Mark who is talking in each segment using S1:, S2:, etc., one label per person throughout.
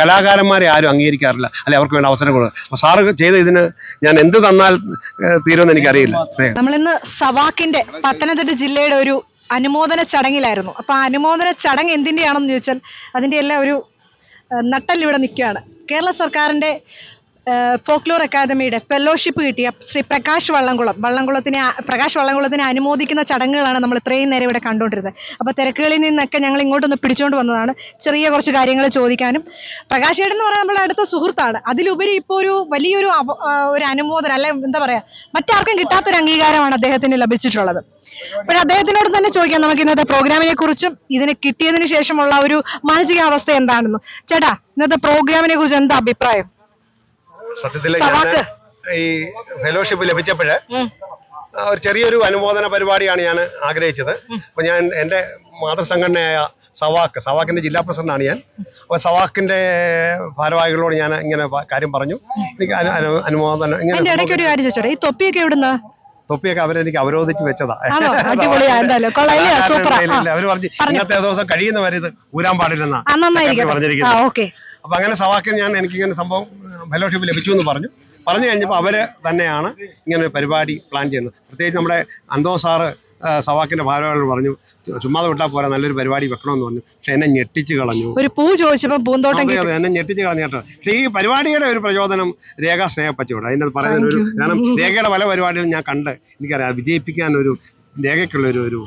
S1: കലാകാരന്മാരെ ആരും അംഗീകരിക്കാറില്ല. അല്ലെ അവർക്ക് വേണ്ട അവസരം കൊടുക്കുക അപ്പൊ സാറ് ചെയ്ത ഇതിന് ഞാൻ എന്ത് തന്നാൽ തീരുമെന്ന് എനിക്കറിയില്ല.
S2: നമ്മളിന്ന് സവാക്കിന്റെ പത്തനംതിട്ട ജില്ലയുടെ ഒരു അനുമോദന ചടങ്ങിലായിരുന്നു. അപ്പൊ ആ അനുമോദന ചടങ്ങ് എന്തിന്റെയാണെന്ന് ചോദിച്ചാൽ അതിന്റെ എല്ലാം ഒരു നട്ടൽ നട്ടെല്ല് ഇവിടെ നിൽക്കുകയാണ്. കേരള സർക്കാരിന്റെ ഫോക്ലോർ അക്കാദമിയുടെ ഫെലോഷിപ്പ് കിട്ടിയ ശ്രീ പ്രകാശ് വള്ളംകുളം. വള്ളംകുളത്തിനെ പ്രകാശ് വള്ളംകുളത്തിനെ അനുമോദിക്കുന്ന ചടങ്ങുകളാണ് നമ്മൾ ഇത്രയും നേരം ഇവിടെ കണ്ടുകൊണ്ടിരുന്നത്. അപ്പോൾ തിരക്കുകളിൽ നിന്നൊക്കെ ഞങ്ങൾ ഇങ്ങോട്ടൊന്ന് പിടിച്ചുകൊണ്ട് വന്നതാണ്. ചെറിയ കുറച്ച് കാര്യങ്ങൾ ചോദിക്കാനും. പ്രകാശ് ഏട്ടൻ എന്ന് പറഞ്ഞാൽ നമ്മുടെ അടുത്ത സുഹൃത്താണ്. അതിലുപരി ഇപ്പോൾ ഒരു വലിയൊരു ഒരു അനുമോദനം അല്ലെ എന്താ പറയുക മറ്റാർക്കും കിട്ടാത്തൊരു അംഗീകാരമാണ് അദ്ദേഹത്തിന് ലഭിച്ചിട്ടുള്ളത്. അപ്പോൾ അദ്ദേഹത്തിനോട് തന്നെ ചോദിക്കാം നമുക്ക് ഇന്നത്തെ പ്രോഗ്രാമിനെ കുറിച്ചും ഇതിന് കിട്ടിയതിന് ശേഷമുള്ള ഒരു മാനസികാവസ്ഥ എന്താണെന്ന്. ചേട്ടാ ഇന്നത്തെ പ്രോഗ്രാമിനെ കുറിച്ച് എന്താ അഭിപ്രായം?
S1: സത്യത്തിൽ ഈ ഫെലോഷിപ്പ് ലഭിച്ചപ്പോഴ് ഒരു ചെറിയൊരു അനുമോദന പരിപാടിയാണ് ഞാൻ ആഗ്രഹിച്ചത്. അപ്പൊ ഞാൻ എന്റെ മാതൃസംഘടനയായ സവാക്ക് സവാക്കിന്റെ ജില്ലാ പ്രസിഡന്റാണ് ഞാൻ. അപ്പൊ സവാക്കിന്റെ ഭാരവാഹികളോട് ഞാൻ ഇങ്ങനെ കാര്യം പറഞ്ഞു. എനിക്ക് അനു- അനു- അനുമോദനം
S2: ഇങ്ങനെ ഇടയ്ക്ക്
S1: ഇങ്ങനെ
S2: ഒരു കാര്യം ചോദിച്ചോട്ടെ? ഈ തൊപ്പിയൊക്കെ എവിടുന്നാ?
S1: തൊപ്പിയൊക്കെ അവരെനിക്ക് അവരോധിച്ച് വെച്ചതാ. അവർ പറഞ്ഞു ഇന്നത്തെ ദിവസം കഴിയുന്ന വരെ ഇത് ഊരാൻ പാടില്ലെന്നാ. പറഞ്ഞിരിക്കുന്നത്.
S2: ഓക്കെ
S1: അപ്പൊ അങ്ങനെ സവാക്കിന് ഞാൻ എനിക്ക് ഇങ്ങനെ സംഭവം ഫെലോഷിപ്പ് ലഭിച്ചു എന്ന് പറഞ്ഞു. പറഞ്ഞു കഴിഞ്ഞപ്പോൾ അവർ തന്നെയാണ് ഇങ്ങനെ ഒരു പരിപാടി പ്ലാൻ ചെയ്യുന്നത്. പ്രത്യേകിച്ച് നമ്മുടെ അന്തോ സാറ് സവാക്കിന്റെ ഭാരവാഹികൾ പറഞ്ഞു ചുമ്മാതെ വിട്ടാൽ പോരാ നല്ലൊരു പരിപാടി വെക്കണമെന്ന് പറഞ്ഞു. പക്ഷെ എന്നെ ഞെട്ടിച്ച് കളഞ്ഞു.
S2: ഒരു പൂ ചോദിച്ചപ്പോൾ പൂന്തോട്ടം
S1: എന്നെ ഞെട്ടിച്ച് കളഞ്ഞു കേട്ടോ. പക്ഷേ ഈ പരിപാടിയുടെ ഒരു പ്രചോദനം രേഖ സ്നേഹപ്പച്ചോട് അതിന്റെ ഒരു കാരണം രേഖയുടെ പല പരിപാടികളും ഞാൻ കണ്ട് എനിക്കറിയാം. വിജയിപ്പിക്കാൻ ഒരു രേഖയ്ക്കുള്ള ഒരു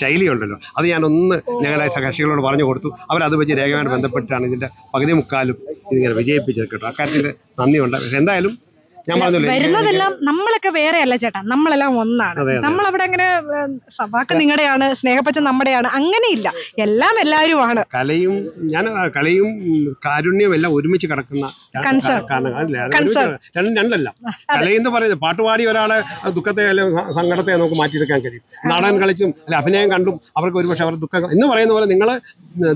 S1: ശൈലിയുണ്ടല്ലോ. അത് ഞാനൊന്ന് ഞങ്ങളെ കക്ഷികളോട് പറഞ്ഞു കൊടുത്തു. അവരത് വെച്ച് രേഖയുമായിട്ട് ബന്ധപ്പെട്ടാണ് ഇതിന്റെ പകുതി മുക്കാലും ഇതിങ്ങനെ വിജയിപ്പിച്ചത് കേട്ടോ. അക്കാര്യത്തിൽ നന്ദിയുണ്ട്. എന്തായാലും ഞാൻ
S2: വരുന്നതെല്ലാം നമ്മളൊക്കെ വേറെ അല്ല ചേട്ടാ നമ്മളെല്ലാം ഒന്നാണ്. അവിടെ അങ്ങനെ സഭാക്ക് നിങ്ങളുടെയാണ് സ്നേഹപ്പച്ച നമ്മുടെയാണ് അങ്ങനെയില്ല. എല്ലാം എല്ലാവരുമാണ്.
S1: കലയും ഞാൻ കലയും കാരുണ്യവും എല്ലാം ഒരുമിച്ച് കിടക്കുന്ന രണ്ടല്ല. കലയെന്ന് പറയുന്നത് പാട്ടുപാടി ഒരാളെ ദുഃഖത്തെ അല്ലെങ്കിൽ സങ്കടത്തെ നമുക്ക് മാറ്റിയെടുക്കാൻ കഴിയും. നാടകം കളിച്ചും അല്ലെ അഭിനയം കണ്ടും അവർക്ക് ഒരുപക്ഷെ അവർ ദുഃഖം എന്ന് പറയുന്ന പോലെ നിങ്ങൾ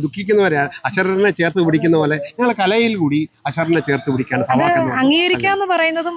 S1: ദുഃഖിക്കുന്നവരെ അശരനെ ചേർത്ത് പിടിക്കുന്ന പോലെ നിങ്ങളെ കലയിൽ കൂടി അശരനെ ചേർത്ത് പിടിക്കാൻ അംഗീകരിക്കാന്ന് പറയുന്നത്.
S2: അംഗീകരിക്കുക എന്ന് പറയുന്നതും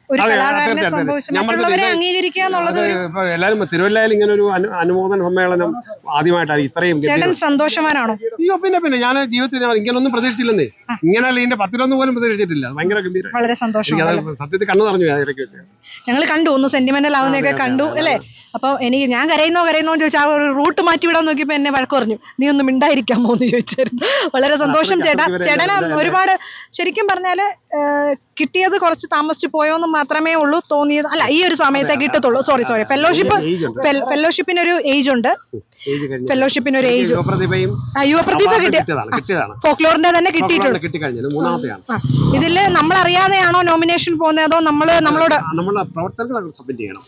S2: ഒരു കലാകാരനെ സംഭവിച്ചു മറ്റുള്ളവരെ അംഗീകരിക്കുക എന്നുള്ളത് ഒരു
S1: ഇപ്പൊ എല്ലാവരും തിരുവല്ലയിൽ ഇങ്ങനെ ഒരു അനുമോദന സമ്മേളനം ആദ്യമായിട്ടാണ് ഇത്രയും
S2: ചേട്ടൻ സന്തോഷവാനാണോ?
S1: അയ്യോ പിന്നെ പിന്നെ ഞാൻ ജീവിതത്തിൽ ഞാൻ ഇങ്ങനൊന്നും പ്രതീക്ഷിച്ചില്ലെന്നേ. ഇങ്ങനെയല്ല ഇതിന്റെ പത്തിലൊന്നും പോലും പ്രതീക്ഷിച്ചിട്ടില്ല. അത് ഭയങ്കര ഗംഭീരം
S2: വളരെ സന്തോഷം
S1: സത്യത്തിൽ കണ്ണു നിറഞ്ഞു ഇടയ്ക്ക് വെച്ച്.
S2: ഞങ്ങൾ കണ്ടു ഒന്ന് സെന്റിമെന്റൽ ആവുന്നതൊക്കെ കണ്ടു അല്ലേ? അപ്പൊ എനിക്ക് ഞാൻ കരയുന്നോ കരയുന്നോ ചോദിച്ചാൽ ആ ഒരു റൂട്ട് മാറ്റി വിടാൻ നോക്കിയപ്പോ എന്നെ വഴക്ക് പറഞ്ഞു. നീ ഒന്നും മിണ്ടായിരിക്കാമോ? എന്ന് ചോദിച്ചായിരുന്നു. വളരെ സന്തോഷം ചേട്ടാ. ചേട്ടന ഒരുപാട് ശരിക്കും പറഞ്ഞാൽ കിട്ടിയത് കുറച്ച് താമസിച്ചു പോയോന്ന് മാത്രമേ ഉള്ളൂ തോന്നിയത്. അല്ല ഈ ഒരു സമയത്തെ കിട്ടത്തുള്ളൂ. സോറി സോറി ഫെലോഷിപ്പ്
S1: ഏജ്
S2: ഫെലോഷിപ്പിന് ഒരു ഏജ് ഉണ്ട് ഫെലോഷിപ്പിന് ഒരു ഏജ് യുവപ്രതിഭ കിട്ടിയ ഫോക്ലോറിന്റെ തന്നെ കിട്ടിയിട്ടുണ്ട്. ഇതിൽ നമ്മൾ അറിയാതെയാണോ നോമിനേഷൻ പോകുന്നത്? അതോ നമ്മൾ നമ്മളോട്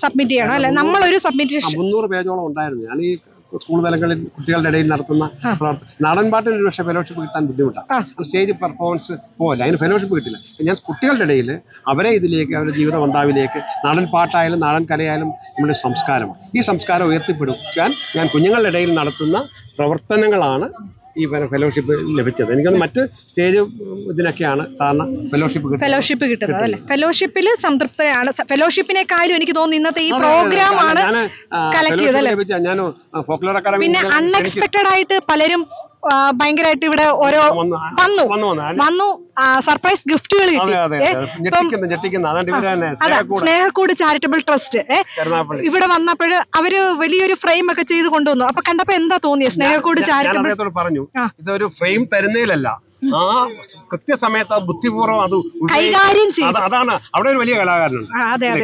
S1: സബ്മിറ്റ് ചെയ്യണം.
S2: അല്ലെ? നമ്മളൊരു സബ്മിറ്റ്
S1: മുന്നൂറ് പേജോളം ഉണ്ടായിരുന്നു. ഞാൻ ഈ സ്കൂൾ തലങ്ങളിൽ കുട്ടികളുടെ ഇടയിൽ നടത്തുന്ന പ്രവർത്തനം നാടൻ പാട്ടിന് ഒരു പക്ഷേ ഫെലോഷിപ്പ് കിട്ടാൻ ബുദ്ധിമുട്ടാണ്. സ്റ്റേജ് പെർഫോമൻസ് പോലെ അതിന് ഫെലോഷിപ്പ് കിട്ടില്ല. ഞാൻ കുട്ടികളുടെ ഇടയിൽ അവരെ ഇതിലേക്ക് അവരുടെ ജീവിത പന്താവിലേക്ക് നാടൻ പാട്ടായാലും നാടൻ കലയായാലും നമ്മുടെ സംസ്കാരമാണ്. ഈ സംസ്കാരം ഉയർത്തിപ്പിടിക്കാൻ ഞാൻ കുഞ്ഞുങ്ങളുടെ ഇടയിൽ നടത്തുന്ന പ്രവർത്തനങ്ങളാണ് ഈ ഫെലോഷിപ്പ് ലഭിച്ചത്. എനിക്കൊന്ന് മറ്റ് സ്റ്റേജ് ഇതിനൊക്കെയാണ് സാധാരണ ഫെലോഷിപ്പ്
S2: ഫെലോഷിപ്പ് കിട്ടുന്നത് അല്ലെ? ഫെലോഷിപ്പിൽ സംതൃപ്തയാണ് ഫെലോഷിപ്പിനെക്കാളും എനിക്ക് തോന്നുന്നു ഇന്നത്തെ ഈ പ്രോഗ്രാം ആണ്
S1: ഞാൻ ഫോക്ലോർ അക്കാദമി
S2: പിന്നെ അൺഎക്സ്പെക്ടഡ് ആയിട്ട് പലരും ഭയങ്കരമായിട്ട് ഇവിടെ ഓരോ
S1: വന്നു.
S2: വന്നു. സർപ്രൈസ് ഗിഫ്റ്റുകൾ കിട്ടി.
S1: അതെ അതെ.
S2: അതാ.
S1: സ്നേഹക്കൂട്.
S2: ചാരിറ്റബിൾ ട്രസ്റ്റ് ഇവിടെ വന്നപ്പോൾ അവർ വലിയൊരു ഫ്രെയിം ഒക്കെ ചെയ്ത് കൊണ്ടുവന്നു. അപ്പൊ കണ്ടപ്പോ എന്താ തോന്നിയത് സ്നേഹക്കൂട് ചാരിറ്റബിൾ
S1: പറഞ്ഞു ഇതൊരു ഫ്രെയിം തരുന്നതിലല്ല. ആ കൃത്യസമയത്ത് ആ ബുദ്ധിപൂർവം അത്
S2: കൈകാര്യം ചെയ്തു.
S1: അതാണ്. അവിടെ ഒരു വലിയ കലാകാരനുണ്ട്.
S2: അതെ അതെ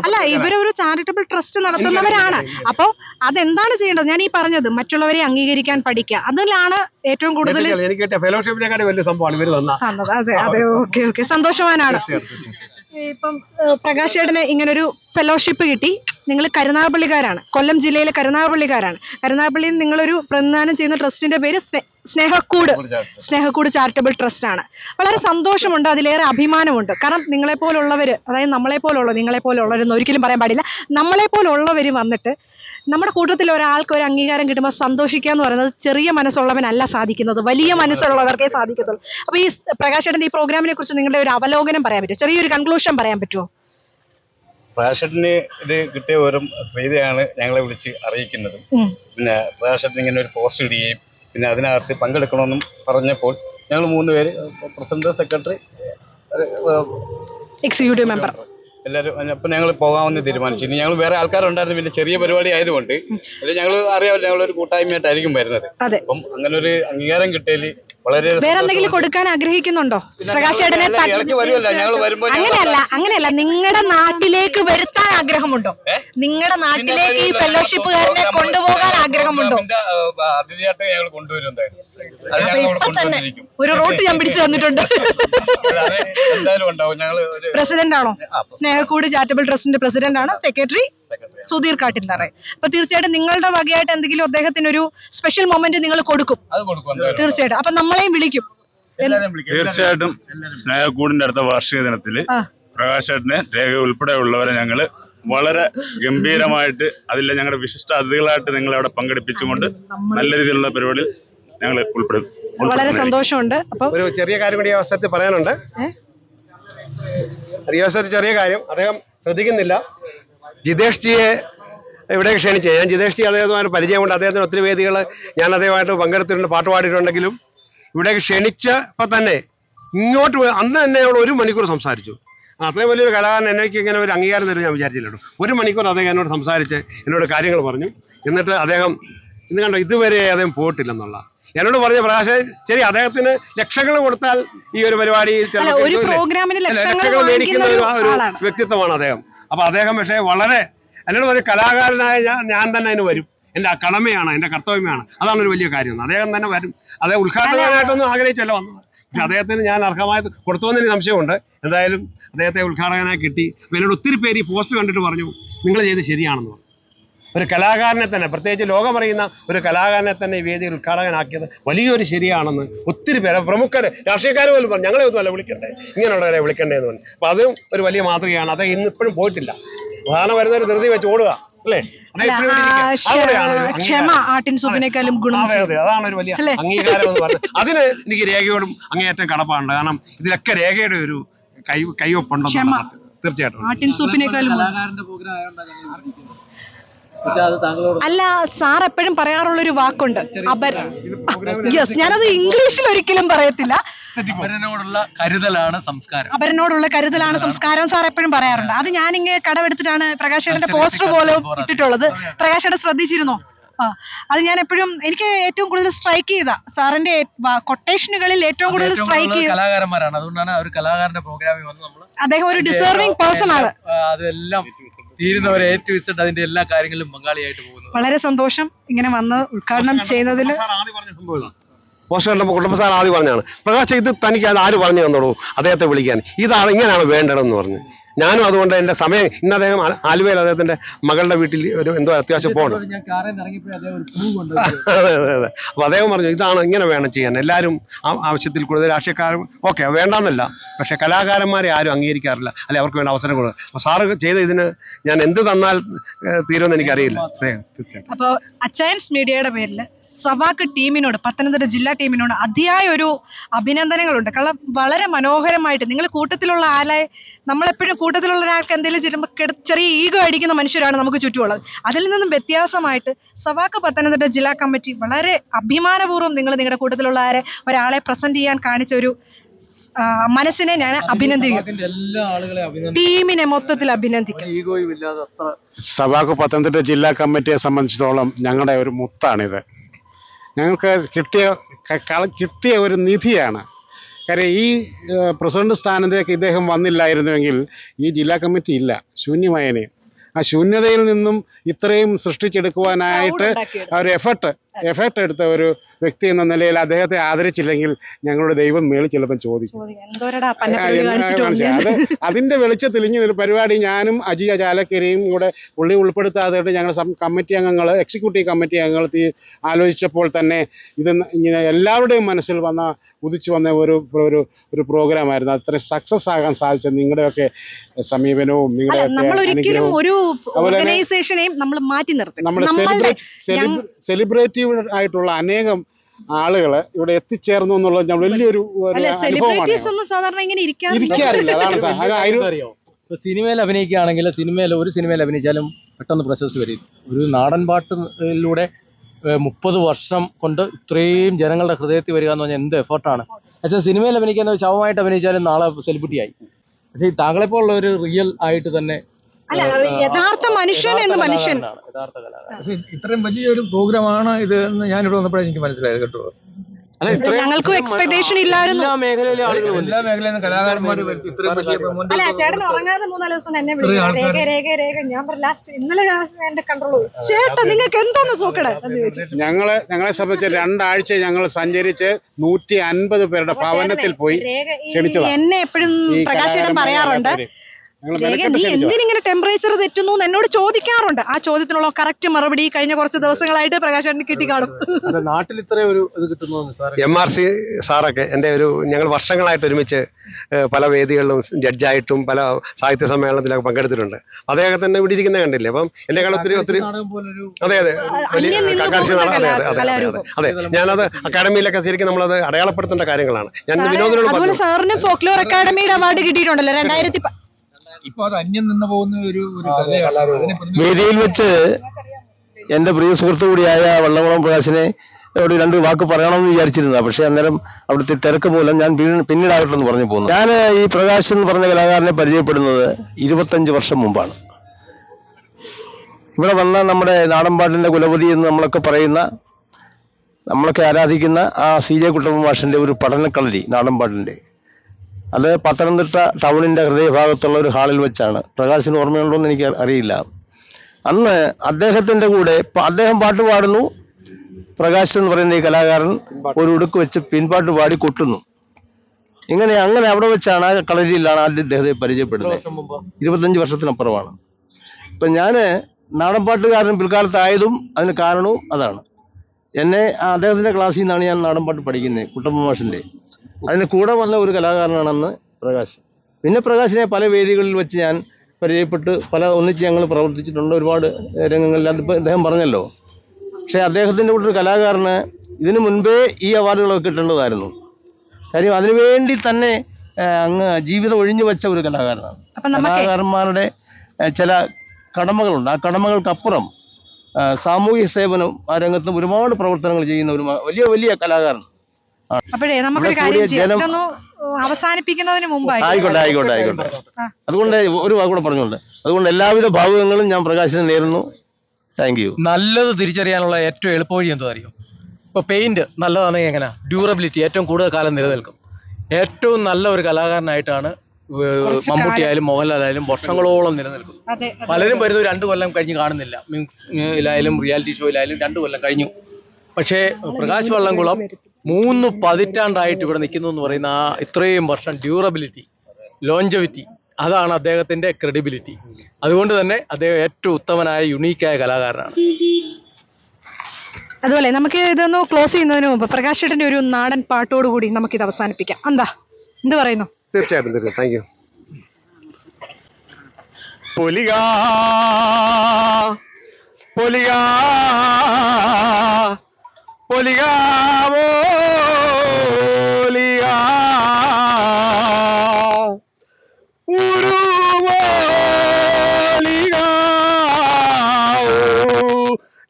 S2: അല്ല? ഇവരൊരു ചാരിറ്റബിൾ ട്രസ്റ്റ് നടത്തുന്നവരാണ്. അപ്പൊ അതെന്താണ് ചെയ്യേണ്ടത്? ഞാൻ ഈ പറഞ്ഞത് മറ്റുള്ളവരെ അംഗീകരിക്കാൻ പഠിക്കുക. അതിലാണ് ഏറ്റവും കൂടുതൽ.
S1: എനിക്ക് ഫെലോഷിപ്പിനെക്കാട്ടി വലിയ സംഭവമാണ് ഇവർ തന്ന.
S2: അതെ അതെ ഓക്കെ ഓക്കെ. സന്തോഷവാനാണ്. ഇപ്പം പ്രകാശ് ചേട്ടന് ഇങ്ങനൊരു ഫെലോഷിപ്പ് കിട്ടി. നിങ്ങൾ കരുനാഗപ്പള്ളിക്കാരാണ്. കൊല്ലം ജില്ലയിലെ കരുനാഗപ്പള്ളിക്കാരാണ്. കരുനാഗപ്പള്ളിയിൽ നിങ്ങളൊരു പ്രതിദാനം ചെയ്യുന്ന ട്രസ്റ്റിന്റെ പേര് സ്നേ- സ്നേഹക്കൂട്. സ്നേഹക്കൂട് ചാരിറ്റബിൾ. ട്രസ്റ്റ് ആണ് വളരെ സന്തോഷമുണ്ട് അതിലേറെ അഭിമാനമുണ്ട്. കാരണം നിങ്ങളെ പോലുള്ളവർ അതായത് നമ്മളെ പോലുള്ള നിങ്ങളെ പോലുള്ളവരെന്ന് ഒരിക്കലും പറയാൻ പാടില്ല. നമ്മളെ പോലുള്ളവർ വന്നിട്ട് നമ്മുടെ കൂട്ടത്തിൽ ഒരാൾക്ക് ഒരു അംഗീകാരം കിട്ടുമ്പോൾ സന്തോഷിക്കുക എന്ന് പറയുന്നത് ചെറിയ മനസ്സുള്ളവനല്ല സാധിക്കുന്നത്. വലിയ മനസ്സുള്ളവർക്കേ സാധിക്കത്തുള്ളൂ. അപ്പോൾ ഈ പ്രകാശേട്ടന്റെ ഈ പ്രോഗ്രാമിനെ കുറിച്ച് നിങ്ങളുടെ ഒരു അവലോകനം പറയാൻ പറ്റുമോ? ചെറിയൊരു കൺക്ലൂഷൻ പറയാൻ പറ്റുമോ?
S3: പ്രാഷട്ടിന് ഇത് കിട്ടിയ വിവരം പ്രീതിയാണ് ഞങ്ങളെ വിളിച്ച് അറിയിക്കുന്നത്. പിന്നെ പ്രാഷട്ടിന് ഇങ്ങനെ ഒരു പോസ്റ്റ് ഇടുകയും പിന്നെ അതിനകത്ത് പങ്കെടുക്കണമെന്നും പറഞ്ഞപ്പോൾ ഞങ്ങൾ മൂന്ന് പേര് പ്രസിഡന്റ് സെക്രട്ടറി
S2: എക്സിക്യൂട്ടീവ് മെമ്പർ
S3: എല്ലാവരും അപ്പം ഞങ്ങൾ പോകാമെന്ന് തീരുമാനിച്ചു. ഇനി ഞങ്ങൾ വേറെ ആൾക്കാരുണ്ടായിരുന്നു പിന്നെ ചെറിയ പരിപാടി ആയതുകൊണ്ട്. ഞങ്ങൾ അറിയാമല്ലോ ഞങ്ങളൊരു കൂട്ടായ്മയായിട്ടായിരിക്കും വരുന്നത്. അപ്പം അങ്ങനെ ഒരു അംഗീകാരം കിട്ടിയതിൽ വളരെ
S2: വേറെ എന്തെങ്കിലും കൊടുക്കാൻ ആഗ്രഹിക്കുന്നുണ്ടോ? പ്രകാശ് അങ്ങനെയല്ല അങ്ങനെയല്ല. നിങ്ങളുടെ നാട്ടിലേക്ക് വരുത്താൻ ആഗ്രഹമുണ്ടോ? നിങ്ങളുടെ നാട്ടിലേക്ക് ഈ ഫെലോഷിപ്പുകാരനെ കൊണ്ടുപോകാൻ ആഗ്രഹമുണ്ടോ?
S3: പ്രോഗ്രാമിന്റെ, ആ, അതിഥിയായിട്ട് ഞങ്ങൾ കൊണ്ടുവരും
S2: അപ്പൊ ഇപ്പൊ തന്നെ ഒരു റോട്ട് ഞാൻ പിടിച്ചു തന്നിട്ടുണ്ട്. പ്രസിഡന്റ് ആണോ? സ്നേഹക്കൂട് ചാരിറ്റബിൾ ട്രസ്റ്റിന്റെ പ്രസിഡന്റ് ആണ്. സെക്രട്ടറി സുധീർ കാട്ടിൽത്തറ അപ്പൊ തീർച്ചയായിട്ടും നിങ്ങളുടെ വകയായിട്ട് എന്തെങ്കിലും അദ്ദേഹത്തിന് ഒരു സ്പെഷ്യൽ മൊമെന്റ് നിങ്ങൾ കൊടുക്കും.
S3: അത് കൊടുക്കും എന്തായാലും
S2: തീർച്ചയായിട്ടും. അപ്പൊ നമ്മളെയും വിളിക്കും.
S3: എല്ലാവരെയും വിളിക്കും.
S4: തീർച്ചയായിട്ടും സ്നേഹക്കൂടിന്റെ അടുത്ത വാർഷിക ദിനത്തിൽ
S2: ആ.
S4: പ്രകാശേട്ടനെ രേഖ ഉൾപ്പെടെയുള്ളവരെ ഞങ്ങൾ വളരെ ഗംഭീരമായിട്ട് അതിലെ ഞങ്ങളുടെ വിശിഷ്ട അതിഥികളായിട്ട് നിങ്ങളെ അവിടെ പങ്കെടുപ്പിച്ചുകൊണ്ട് നല്ല രീതിയിലുള്ള പരിപാടി ഞങ്ങൾ ഉൾപ്പെടുത്തും
S2: വളരെ സന്തോഷമുണ്ട്.
S1: ഒരു ചെറിയ കാര്യം കൂടി ഈ അവസരത്തിൽ പറയാനുണ്ട്.
S2: ഏ?
S1: ഈ അവസരത്തിൽ ചെറിയ കാര്യം. അദ്ദേഹം ശ്രദ്ധിക്കുന്നില്ല. ജിതേഷ് ജിയെ ഇവിടെ ക്ഷണിച്ചത് ഞാൻ ജിതേഷ് ജി അദ്ദേഹവുമായിട്ട് പരിചയമുണ്ട്. അദ്ദേഹത്തിന് ഒത്തിരി വേദികൾ ഞാൻ അദ്ദേഹമായിട്ട് പങ്കെടുത്തിട്ടുണ്ട് പാട്ട് പാടിയിട്ടുണ്ടെങ്കിലും. ഇവിടെ ക്ഷണിച്ചപ്പോൾ തന്നെ ഇങ്ങോട്ട് അന്ന് തന്നെ അവിടെ ഒരു മണിക്കൂർ സംസാരിച്ചു. അത്രയും വലിയൊരു കലാകാരൻ എന്നേക്ക് ഇങ്ങനെ ഒരു അംഗീകാരം തരും ഞാൻ വിചാരിച്ചില്ലല്ലോ. ഒരു മണിക്കൂർ അദ്ദേഹം എന്നോട് സംസാരിച്ച് എന്നോട് കാര്യങ്ങൾ പറഞ്ഞു. എന്നിട്ട് അദ്ദേഹം ഇന്ന് കണ്ടോ ഇതുവരെ അദ്ദേഹം പോയിട്ടില്ലെന്നുള്ള. എന്നോട് പറഞ്ഞ പ്രകാശ് ശരി അദ്ദേഹത്തിന് ലക്ഷങ്ങൾ കൊടുത്താൽ ഈ ഒരു പരിപാടി
S2: ലക്ഷങ്ങൾ
S1: മേടിക്കുന്ന ഒരു വ്യക്തിത്വമാണ് അദ്ദേഹം. അപ്പൊ അദ്ദേഹം പക്ഷേ വളരെ എന്നോട് പറഞ്ഞ കലാകാരനായ ഞാൻ ഞാൻ തന്നെ അതിന് വരും. എന്റെ കടമയാണ് എന്റെ കർത്തവ്യമാണ്. അതാണ് ഒരു വലിയ കാര്യം. അദ്ദേഹം തന്നെ വരും. അദ്ദേഹം ഉദ്ഘാടകനായിട്ടൊന്നും ആഗ്രഹിച്ചല്ല വന്നത്. അദ്ദേഹത്തിന് ഞാൻ അർഹമായ കൊടുത്തുവെന്ന് എനിക്ക് സംശയമുണ്ട്. എന്തായാലും അദ്ദേഹത്തെ ഉദ്ഘാടകനായി കിട്ടി. എന്നോട് ഒത്തിരി പേര് ഈ പോസ്റ്റ് കണ്ടിട്ട് പറഞ്ഞു നിങ്ങൾ ചെയ്ത് ശരിയാണെന്ന് പറഞ്ഞു. ഒരു കലാകാരനെ തന്നെ പ്രത്യേകിച്ച് ലോകമറിയുന്ന ഒരു കലാകാരനെ തന്നെ ഈ വേദിയിൽ ഉദ്ഘാടകനാക്കിയത് വലിയൊരു ശരിയാണെന്ന് ഒത്തിരി പേര് പ്രമുഖർ രാഷ്ട്രീയക്കാർ പോലും പറഞ്ഞു ഞങ്ങളെ ഒന്നും അല്ല വിളിക്കണ്ടേ? ഇങ്ങനെയുള്ളവരെ വിളിക്കണ്ടേ എന്ന് പറഞ്ഞു. അപ്പോൾ അതും ഒരു വലിയ മാതൃകയാണ്. അത് ഇന്നിപ്പോഴും പോയിട്ടില്ല. പ്രധാന വരുന്നവർ ധൃതി വെച്ച് ഓടുക അല്ലേ?
S2: ക്ഷമ ആട്ടിൻ സുബിനേക്കാളും ഗുണം
S1: അതെ അതെ അതാണ് ഒരു വലിയ? അംഗീകാരം എന്ന് പറയുന്നത്. അതിന് എനിക്ക് രേഖയോടും അങ്ങേയറ്റം കടപ്പാണ്ട് കാരണം ഇതിലൊക്കെ രേഖയുടെ ഒരു കൈ കൈവപ്പുണ്ടെന്നുള്ള
S2: ക്ഷമ.
S1: തീർച്ചയായിട്ടും.
S2: ആട്ടിൻ
S5: താങ്കളോട്
S2: അല്ല സാർ എപ്പോഴും പറയാറുള്ള ഒരു വാക്കുണ്ട് അപര യെസ് ഞാനത് ഇംഗ്ലീഷിൽ ഒരിക്കലും പറയത്തില്ല.
S5: അവരനോടുള്ള കരുതലാണ് സംസ്കാരം.
S2: അപരനോടുള്ള കരുതലാണ് സംസ്കാരം. സാർ എപ്പോഴും പറയാറുണ്ട്. അത് ഞാൻ ഞാനിങ്ങനെ കടമെടുത്തിട്ടാണ് പ്രകാശേട്ടന്റെ പോസ്റ്റർ പോലും ഇട്ടിട്ടുള്ളത്. പ്രകാശേട്ടൻ ശ്രദ്ധിച്ചിരുന്നോ? ആ അത് ഞാൻ എപ്പോഴും എനിക്ക് ഏറ്റവും കൂടുതൽ സ്ട്രൈക്ക് ചെയ്ത സാറിന്റെ കൊട്ടേഷനുകളിൽ ഏറ്റവും കൂടുതൽ സ്ട്രൈക്ക് ചെയ്ത
S5: കലാകാരന്മാരാണ്. അതുകൊണ്ടാണ് ഒരു കലാകാരന്റെ പ്രോഗ്രാമിൽ വന്ന് നമ്മൾ
S2: അദ്ദേഹം ഒരു ഡിസേർവിംഗ് പേഴ്സൺ ആണ്.
S5: അതെല്ലാം തീരുന്നവരെ ഏറ്റവും ഇഷ്ടം അതിന്റെ എല്ലാ കാര്യങ്ങളിലും പങ്കാളിയായിട്ട് പോകുന്നു
S2: വളരെ സന്തോഷം ഇങ്ങനെ വന്ന് ഉദ്ഘാടനം ചെയ്യുന്നതിൽ
S1: സംഭവം കണ്ടപ്പോൾ സാർ ആദ്യം പറഞ്ഞാണ് പ്രകാശ് ഇത് തനിക്ക് അത് ആര് പറഞ്ഞു തന്നോളൂ? അദ്ദേഹത്തെ വിളിക്കാൻ. ഇതാണ് ഇങ്ങനെയാണ് വേണ്ടതെന്ന് പറഞ്ഞു. ഞാനും അതുകൊണ്ട് എന്റെ സമയം ഇന്ന് അദ്ദേഹം ആലുവയിൽ അദ്ദേഹത്തിന്റെ മകളുടെ വീട്ടിൽ ഒരു എന്തോ അത്യാവശ്യം പോകണം.
S5: ഞാൻ കാറിൽ നിന്ന് അദ്ദേഹം ഒരു പൂ കൊണ്ട്
S1: അതെ അതെ അതെ. അപ്പൊ അദ്ദേഹം പറഞ്ഞു ഇതാണ് ഇങ്ങനെ വേണം ചെയ്യാൻ. എല്ലാവരും ആവശ്യത്തിൽ കൂടുതൽ രാഷ്ട്രീയക്കാർ ഓക്കെ വേണ്ടാന്നല്ല. പക്ഷെ കലാകാരന്മാരെ ആരും അംഗീകരിക്കാറില്ല. അല്ലെ അവർക്ക് വേണ്ട അവസരം കൊടുക്കുക അപ്പോൾ സാറ് ചെയ്ത ഇതിന് ഞാൻ എന്ത് തന്നാൽ തീരുമെന്ന് എനിക്കറിയില്ല.
S2: അപ്പോൾ അച്ചയൻസ് മീഡിയയുടെ പേരിൽ സവാക്ക് ടീമിനോട് പത്തനംതിട്ട ജില്ലാ ടീമിനോട് അതിയായ ഒരു അഭിനന്ദനങ്ങളുണ്ട്. കാരണം വളരെ മനോഹരമായിട്ട് നിങ്ങൾ കൂട്ടത്തിലുള്ള ആളെ നമ്മളെപ്പോഴും കൂട്ടത്തിലുള്ള ഒരാൾക്ക് എന്തെങ്കിലും ചെയ്യുമ്പോൾ കിട ചെറിയ ഈഗോ അടിക്കുന്ന മനുഷ്യരാണ് നമുക്ക് ചുറ്റുമുള്ളത്. അതിൽ നിന്നും വ്യത്യാസമായിട്ട് സവാക്ക് പത്തനംതിട്ട ജില്ലാ കമ്മിറ്റി വളരെ അഭിമാനപൂർവം നിങ്ങൾ നിങ്ങളുടെ കൂട്ടത്തിലുള്ള ആരെ ഒരാളെ പ്രസന്റ് ചെയ്യാൻ കാണിച്ച ഒരു മനസ്സിനെ ഞാൻ അഭിനന്ദിക്കും ടീമിനെ മൊത്തത്തിൽ അഭിനന്ദിക്കും
S6: സവാക്ക് പത്തനംതിട്ട ജില്ലാ കമ്മിറ്റിയെ സംബന്ധിച്ചിടത്തോളം ഞങ്ങളുടെ ഒരു മുത്താണിത്. ഞങ്ങൾക്ക് കിട്ടിയ കിട്ടിയ ഒരു നിധിയാണ്. കാര്യം ഈ പ്രസിഡന്റ് സ്ഥാനത്തേക്ക് ഇദ്ദേഹം വന്നില്ലായിരുന്നുവെങ്കിൽ ഈ ജില്ലാ കമ്മിറ്റി ഇല്ല. ശൂന്യമായനെ. ആ ശൂന്യതയിൽ നിന്നും ഇത്രയും സൃഷ്ടിച്ചെടുക്കുവാനായിട്ട് ആ ഒരു എഫർട്ട് എഫർട്ട് എടുത്ത ഒരു വ്യക്തി എന്ന നിലയിൽ അദ്ദേഹത്തെ ആദരിച്ചില്ലെങ്കിൽ ഞങ്ങളുടെ ദൈവം മേളിൽ ചിലപ്പോൾ ചോദിക്കും. അത് അതിന്റെ വെളിച്ചത്തിൽ ഇങ്ങനെ ഒരു പരിപാടി ഞാനും അജിയ ചാലക്കരയും കൂടെ പുള്ളി ഉൾപ്പെടുത്താതെ ഞങ്ങളുടെ കമ്മിറ്റി അംഗങ്ങൾ എക്സിക്യൂട്ടീവ് കമ്മിറ്റി അംഗങ്ങൾ ആലോചിച്ചപ്പോൾ തന്നെ ഇത് ഇങ്ങനെ എല്ലാവരുടെയും മനസ്സിൽ വന്ന ഉദിച്ചു വന്ന ഒരു ഒരു ഒരു പ്രോഗ്രാമായിരുന്നു അത്ര സക്സസ് ആകാൻ സാധിച്ച നിങ്ങളുടെയൊക്കെ സമീപനവും നിങ്ങളുടെ
S2: നമ്മൾ ഒരിക്കലും
S6: അനുഗ്രഹവും. സെലിബ്രേറ്റ് ആയിട്ടുള്ള അനേകം ആളുകൾ ഇവിടെ എത്തിച്ചേർന്നു എന്നുള്ളത് ഞാൻ വലിയൊരു
S2: അല്ല
S6: അനുഭവമാണ്.
S2: സെലിബ്രിറ്റീസ് ഒന്നും സാധാരണ ഇങ്ങനെ ഇരിക്കാറില്ല.
S6: ഇരിക്കാറില്ല അതാണ്
S5: സിനിമയിൽ അഭിനയിക്കുകയാണെങ്കിൽ സിനിമയിൽ ഒരു സിനിമയിൽ അഭിനയിച്ചാലും പെട്ടെന്ന് പ്രശസ്തി വരും. ഒരു നാടൻ പാട്ടിലൂടെ മുപ്പത് വർഷം കൊണ്ട് ഇത്രയും ജനങ്ങളുടെ ഹൃദയത്തിൽ വരിക എന്ന് പറഞ്ഞാൽ എന്ത് എഫേർട്ടാണ് പക്ഷേ സിനിമയിൽ അഭിനയിക്കുന്ന ഒരു ശവമായിട്ട് അഭിനയിച്ചാലും നാളെ സെലിബ്രിറ്റി ആയി. പക്ഷേ ഈ താങ്കളെപ്പോലുള്ള ഒരു റിയൽ ആയിട്ട് തന്നെ
S2: അല്ല യഥാർത്ഥ മനുഷ്യൻ എന്ന് മനുഷ്യൻ.
S7: ഇത്രയും വലിയൊരു പ്രോഗ്രാമാണ് ഇത് എന്ന് ഞാനിവിടെ വന്നപ്പോഴേ എനിക്ക് മനസ്സിലായത് കേട്ടോ.
S5: അല്ല ഇത്രയും
S2: ഞങ്ങൾക്കും എക്സ്പെക്ടേഷൻ ഇല്ലായിരുന്നു.
S5: എല്ലാ മേഖലയിലും
S7: കലാകാരന്മാർ
S2: അല്ല ചേട്ടൻ ഉറങ്ങാതെ മൂന്നാൽ ദിവസം എന്നെ. രേഖ രേഖ രേഖ. ഞാൻ പറഞ്ഞു ലാസ്റ്റ് ഇന്നലെ എന്റെ കൺട്രോൾ ചേട്ടാ നിങ്ങൾക്ക് എന്തോന്ന് സൂക്കട്? ഞങ്ങൾ
S6: ഞങ്ങളെ സംബന്ധിച്ച് രണ്ടാഴ്ച ഞങ്ങൾ സഞ്ചരിച്ച് നൂറ്റി അൻപത് പേരുടെ ഭവനത്തിൽ പോയി
S2: എന്നെ എപ്പോഴും പ്രകാശേട്ടൻ പറയാറുണ്ട്. നീ. എന്തിനിങ്ങനെ ടെമ്പറേച്ചർ തെറ്റുന്നു എന്ന് എന്നോട് ചോദിക്കാറുണ്ട്. ആ ചോദ്യത്തിനുള്ള കറക്റ്റ് മറുപടി കഴിഞ്ഞ കുറച്ച് ദിവസങ്ങളായിട്ട് പ്രകാശ് കിട്ടി
S5: കാണും നാട്ടിൽ ഇത്രയും ഒരു ഇത് കിട്ടുന്നു
S1: എം ആർ സി സാറൊക്കെ എന്റെ ഒരു ഞങ്ങൾ വർഷങ്ങളായിട്ട് ഒരുമിച്ച് പല വേദികളിലും ജഡ്ജായിട്ടും പല സാഹിത്യ സമ്മേളനത്തിലൊക്കെ പങ്കെടുത്തിട്ടുണ്ട്. അദ്ദേഹം തന്നെ ഇവിടെ ഇരിക്കുന്ന കണ്ടില്ലേ? അപ്പം എന്നെക്കാൾ ഒത്തിരി ഒത്തിരി അതെ അതെ. വലിയ കാർഷിക അതെ അതെ അതെ അതെ അതെ അതെ ഞാനത് അക്കാഡമിയിലൊക്കെ ശരിക്കും നമ്മളത് അടയാളപ്പെടുത്തേണ്ട കാര്യങ്ങളാണ്. ഞാൻ വിനോദിനോട്
S2: സാറിന് ഫോക്ലോർ അക്കാഡമിയുടെ അവാർഡ് കിട്ടിയിട്ടുണ്ടല്ലോ രണ്ടായിരത്തി
S7: ഇപ്പൊ അത് അന്യം നിന്ന് പോകുന്ന ഒരു ഒരു കലയാണ് അതിനെ
S8: വേദിയിൽ വെച്ച് എന്റെ പ്രിയ സുഹൃത്തു കൂടിയായ വള്ളംകുളം പ്രകാശിനെ ഒരു രണ്ട് വാക്ക് പറയണമെന്ന് വിചാരിച്ചിരുന്നു. പക്ഷെ അന്നേരം അവിടുത്തെ തിരക്ക് മൂലം ഞാൻ പിന്നീട് പിന്നീടാകട്ടെന്ന് പറഞ്ഞു പോകുന്നു ഞാൻ ഈ പ്രകാശ് എന്ന് പറഞ്ഞ കലാകാരനെ പരിചയപ്പെടുന്നത് ഇരുപത്തഞ്ച് വർഷം മുമ്പാണ്. ഇവിടെ വന്ന നമ്മുടെ നാടൻപാട്ടിന്റെ കുലപതി എന്ന് നമ്മളൊക്കെ പറയുന്ന നമ്മളൊക്കെ ആരാധിക്കുന്ന ആ സി ജെ കുട്ടപ്പൻ മാഷിന്റെ ഒരു പഠനക്കളരി നാടൻപാട്ടിന്റെ അത് പത്തനംതിട്ട ടൗണിന്റെ ഹൃദയഭാഗത്തുള്ള ഒരു ഹാളിൽ വെച്ചാണ്. പ്രകാശിന് ഓർമ്മയുണ്ടോ എന്ന് എനിക്ക് അറിയില്ല. അന്ന് അദ്ദേഹത്തിന്റെ കൂടെ അദ്ദേഹം പാട്ട് പാടുന്നു. പ്രകാശ് എന്ന് പറയുന്ന ഈ കലാകാരൻ ഒരു ഉടുക്ക് വെച്ച് പിൻപാട്ട് പാടി കൊട്ടുന്നു. ഇങ്ങനെ അങ്ങനെ അവിടെ വെച്ചാണ് ആ കളരിയിലാണ് ആദ്യം അദ്ദേഹത്തെ പരിചയപ്പെടുന്നത്. ഇരുപത്തഞ്ച് വർഷത്തിനപ്പുറമാണ്. ഇപ്പൊ ഞാൻ നാടൻപാട്ടുകാരൻ പിൽക്കാലത്തായതും അതിന് കാരണവും അതാണ്. എന്നെ അദ്ദേഹത്തിന്റെ ക്ലാസ്സിൽ നിന്നാണ് ഞാൻ നാടൻപാട്ട് പഠിക്കുന്നത് കുട്ടമ്മ മാഷിന്റെ. അതിന് കൂടെ വന്ന ഒരു കലാകാരനാണെന്ന് പ്രകാശ്. പിന്നെ പ്രകാശിനെ പല വേദികളിൽ വെച്ച് ഞാൻ പരിചയപ്പെട്ട് പല ഒന്നിച്ച് ഞങ്ങൾ പ്രവർത്തിച്ചിട്ടുണ്ട്. ഒരുപാട് രംഗങ്ങളിൽ അതിപ്പോൾ അദ്ദേഹം പറഞ്ഞല്ലോ. പക്ഷേ അദ്ദേഹത്തിന്റെ കൂടെ ഒരു കലാകാരന് ഇതിനു മുൻപേ ഈ അവാർഡുകളൊക്കെ കിട്ടേണ്ടതായിരുന്നു. കാര്യം അതിനുവേണ്ടി തന്നെ അങ്ങ് ജീവിതം ഒഴിഞ്ഞു വെച്ച ഒരു കലാകാരനാണ്. കലാകാരന്മാരുടെ ചില കടമകളുണ്ട്. ആ കടമകൾക്കപ്പുറം സാമൂഹ്യ സേവനം ആ രംഗത്തും ഒരുപാട് പ്രവർത്തനങ്ങൾ ചെയ്യുന്ന ഒരു വലിയ വലിയ കലാകാരൻ.
S2: അപ്പോഴേ നമുക്കൊരു കാര്യം
S8: കൂടിയ
S2: ചെയ്യാം ഇതൊന്ന് അവസാനിപ്പിക്കുന്നതിന് മുമ്പായി.
S8: ആയിക്കോട്ടെ ആയിക്കോട്ടെ ആയിക്കോട്ടെ. അതുകൊണ്ട് ഒരു വാക്കൂടെ പറഞ്ഞുകൊണ്ട് അതുകൊണ്ട് എല്ലാവിധ ഭാവുകങ്ങളും ഞാൻ പ്രകാശിനെ നേരുന്നു. താങ്ക് യു
S5: നല്ലത് തിരിച്ചറിയാനുള്ള ഏറ്റവും എളുപ്പവഴി എന്തോ അറിയും ഇപ്പൊ പെയിന്റ് നല്ലതാണെങ്കിൽ എങ്ങനെ? ഡ്യൂറബിലിറ്റി ഏറ്റവും കൂടുതൽ കാലം നിലനിൽക്കും. ഏറ്റവും നല്ല ഒരു കലാകാരനായിട്ടാണ് മമ്മൂട്ടി ആയാലും മോഹൻലാൽ ആയാലും വർഷങ്ങളോളം നിലനിൽക്കും. പലരും വരുന്നത് രണ്ട് കൊല്ലം കഴിഞ്ഞ് കാണുന്നില്ല. മീൻസിലായാലും റിയാലിറ്റി ഷോയിലായാലും രണ്ട് കൊല്ലം കഴിഞ്ഞു. പക്ഷേ പ്രകാശ് വള്ളംകുളം മൂന്ന് പതിറ്റാണ്ടായിട്ട് ഇവിടെ നിൽക്കുന്നു എന്ന് പറയുന്ന ആ ഇത്രയും വർഷം ഡ്യൂറബിലിറ്റി ലോഞ്ചവിറ്റി അതാണ് അദ്ദേഹത്തിന്റെ ക്രെഡിബിലിറ്റി അതുകൊണ്ട് തന്നെ അദ്ദേഹം ഏറ്റവും ഉത്തമനായ യുണീക്കായ കലാകാരനാണ്.
S2: അതുപോലെ നമുക്ക് ഇതൊന്ന് ക്ലോസ് ചെയ്യുന്നതിന് മുമ്പ് പ്രകാശ് ചേട്ടന്റെ ഒരു നാടൻ പാട്ടോട് കൂടി നമുക്ക് നമുക്കിത് അവസാനിപ്പിക്കാം. എന്താ? എന്ത് പറയുന്നു?
S1: തീർച്ചയായിട്ടും തീർച്ചയായും താങ്ക് യു പൊലിക പൊലിക ഒലികാവോ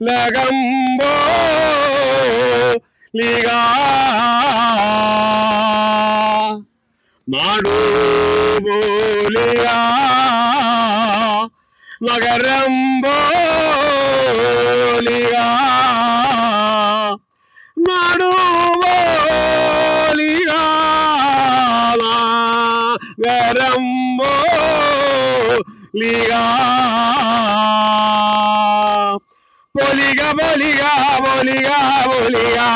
S1: ലകംബോ ലിക നാടൂബോലിയ നഗരം Liga. Poliga, poliga, poliga, poliga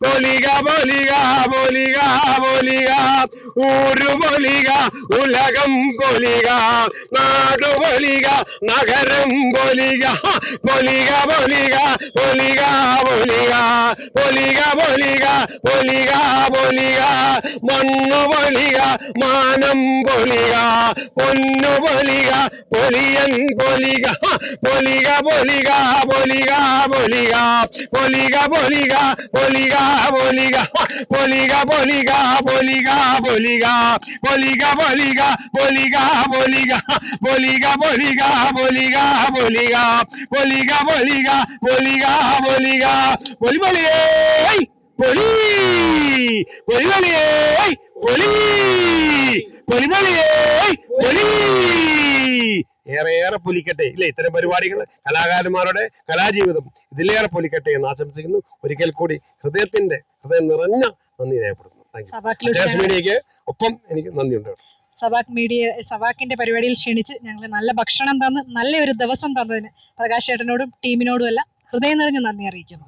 S1: Polika Polika Polika Polika ഊരു Polika ഉലകം പൊലിക നാടു പൊലിക നഗരം പൊലിക പൊലിക പൊലിക പൊലിക പൊലിക പൊലിക പൊലിക പൊലിക പൊലിക മണ്ണു പൊലിക മാനം പൊലിക പൊന്നു പൊലിക പൊലിയൻ പൊലിക ഹ! പൊലിക പൊലിക പൊലിക പൊലിക പൊലിക പൊലിക പൊലിക പൊലിക ഹ! പൊലിക പൊലിക പൊലിക പൊലിക പൊലിക പൊലിക പൊലിക പൊലിക ഹ! പൊലിക പൊലിക പൊലിക പൊലിക പൊലിക പൊലിക പൊലിക പൊലിക പൊലി പൊലിയേ പൊലി പൊലിവളിയേ പൊലി പൊലിവളിയേ പൊലി ഏറെ ഏറെ പൊലിക്കട്ടെ ഇല്ലേ? ഇത്തരം പരിപാടികൾ കലാകാരന്മാരുടെ കലാജീവിതം ഇതിലേറെ പൊലിക്കട്ടെ എന്ന് ആശംസിക്കുന്നു. ഒരിക്കൽ കൂടി ഹൃദയത്തിന്റെ ഹൃദയം നിറഞ്ഞ നന്ദി രേഖപ്പെടുത്തുന്നു. അത്യാവശ്യം മീഡിയക്ക് ഒപ്പം എനിക്ക് നന്ദിയുണ്ട്.
S2: സവാക് മീഡിയ സവാക്കിന്റെ പരിപാടിയിൽ ക്ഷണിച്ച് ഞങ്ങൾ നല്ല ഭക്ഷണം തന്ന് നല്ല ഒരു ദിവസം തന്നതിന് പ്രകാശ് ചേട്ടനോടും ടീമിനോടും എല്ലാം ഹൃദയം നിറഞ്ഞ നന്ദി അറിയിക്കുന്നു.